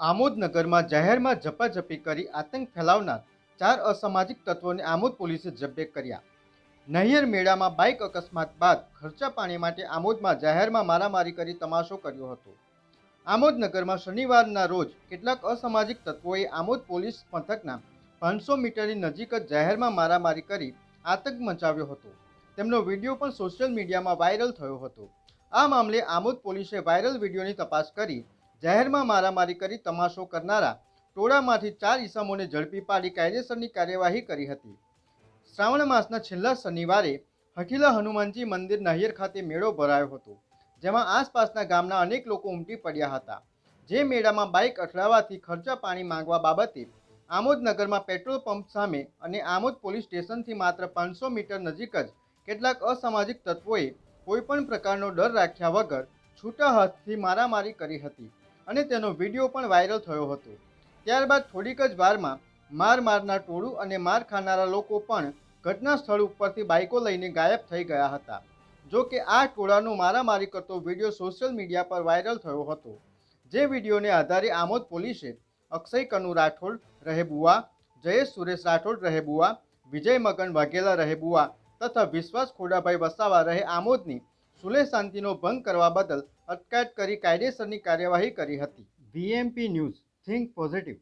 આમોદનગરમાં જાહેરમાં ઝપાઝપી કરી આતંક ફેલાવનાર ચાર અસામાજિક તત્વોને આમોદ પોલીસે જબ્બે કર્યા. નહિયર મેળામાં બાઇક અકસ્માત બાદ ખર્ચા પાણી માટે આમોદમાં જાહેરમાં મારામારી કરી તમાશો કર્યો હતો. આમોદનગરમાં શનિવારના રોજ કેટલાક અસામાજિક તત્વોએ આમોદ પોલીસ મથકના પાંચસો મીટરની નજીક જ જાહેરમાં મારામારી કરી આતંક મચાવ્યો હતો. તેમનો વીડિયો પણ સોશિયલ મીડિયામાં વાયરલ થયો હતો. આ મામલે આમોદ પોલીસે વાયરલ વિડીયોની તપાસ કરી જાહેરમાં મારામારી કરી તમાશો કરનારા ટોળામાંથી ચાર ઈસમોને ઝડપી પાડી કાયદેસરની કાર્યવાહી કરી હતી. શ્રાવણ માસના છેલ્લા શનિવારે હઠીલા હનુમાનજી મંદિર નહિયર ખાતે મેળો ભરાયો હતો, જેમાં આસપાસના ગામના અનેક લોકો ઉમટી પડ્યા હતા. જે મેળામાં બાઇક અથડાવાથી ખર્ચા પાણી માંગવા બાબતે આમોદ નગરમાં પેટ્રોલ પંપ સામે અને આમોદ પોલીસ સ્ટેશનથી માત્ર પાંચસો મીટર નજીક જ કેટલાક અસામાજિક તત્વોએ કોઈપણ પ્રકારનો ડર રાખ્યા વગર છૂટા હાથથી મારામારી કરી હતી. અને તેનો વીડિયો પણ વાયરલ થયો હતો. ત્યારબાદ થોડીક જ વારમાં માર મારનાર ટોળું અને માર ખાનારા લોકો પણ ઘટના સ્થળ ઉપરથી બાઇકો લઈને ગાયબ થઈ ગયા હતા. જો કે આ ટોળાનો મારામારી કરતો વીડિયો સોશિયલ મીડિયા પર વાયરલ થયો હતો. જે વિડીયોને આધારે આમોદ પોલીસે અક્ષય કનુ રાઠોડ રહેબુઆ જયેશ સુરેશ રાઠોડ રહેબુઆ વિજય મગન વાઘેલા રહેબુઆ તથા વિશ્વાસ ખોડાભાઈ વસાવા રહે આમોદની સુલેહ શાંતિનો ભંગ કરવા બદલ અટકાયત કરી કાયદેસરની કાર્યવાહી કરી હતી. VMP news, think positive.